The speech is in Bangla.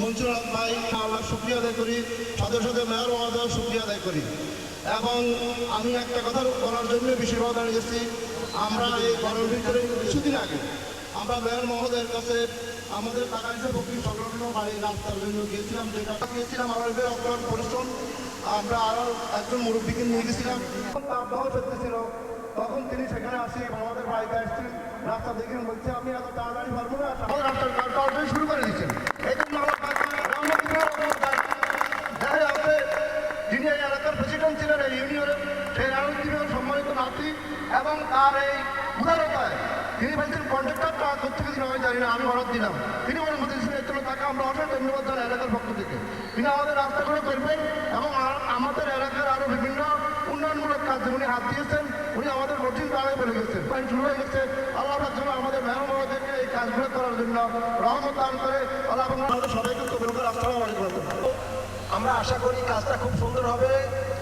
মনসুর ভাই, আল্লাহ শুক্রিয়া আদায় করি। সাথে সাথে মেয়র মহোদয় শুক্রিয়া আদায় করি। এবং আমি একটা কথা বলার জন্য বিশেষভাবে দাঁড়িয়েছি আমরা এই ঘরের ভিতরে কিছুদিন আগে আমরা মেয়র মহোদয়ের কাছে আমাদের টাকা হিসেবে বকরি সংলগ্ন বাড়ির রাস্তার জন্য গিয়েছিলাম। যে টাকা গিয়েছিলাম আমার অক্লান্ত পরিশ্রম। আমরা আরও একজন মুরব্বীকে নিয়ে গেছিলাম তাপদাহ চলতেছিল তখন তিনি সেখানে আসি আমাদের বাড়িতে আসছেন রাস্তা দেখে বলছে, আমি এত তাড়াতাড়ি পারব না। রাস্তার শুরু করে দিয়েছেন এই জন্য আমার কাজ রহমতুল্লাহ রহমতুল্লাহ যাই আপনি যিনি এই এলাকার প্রেসিডেন্ট ছিলেন এই ইউনিয়নের সেই রাজনীতির সম্মানিত নাতি এবং তার এই উদারতায় তিনি বলছেন কন্ট্রাক্টরটা কোথেকে দিন আমি জানি না, আমি বরাদ দিলাম। তিনি বলেন এর জন্য তাকে আমরা অনেক ধন্যবাদ জানাই এলাকার পক্ষ থেকে। তিনি আমাদের রাস্তাগুলো করবেন এবং আমাদের এলাকার আরও বিভিন্ন উন্নয়নমূলক কাজ উনি হাত দিয়েছেন, উনি আমাদের কঠিন দাঁড়ায় বলে গেছেন পয়েন্ট শুরু হয়ে গেছে। আল্লাহ জন্য আমাদের মেহমানদেরকে এই কাজগুলো করার জন্য রহমত দান করে। আল্লাহ আমাদের সবাইকে কবুল করে আসসালামু আলাইকুম। আমরা আশা করি কাজটা খুব সুন্দর হবে।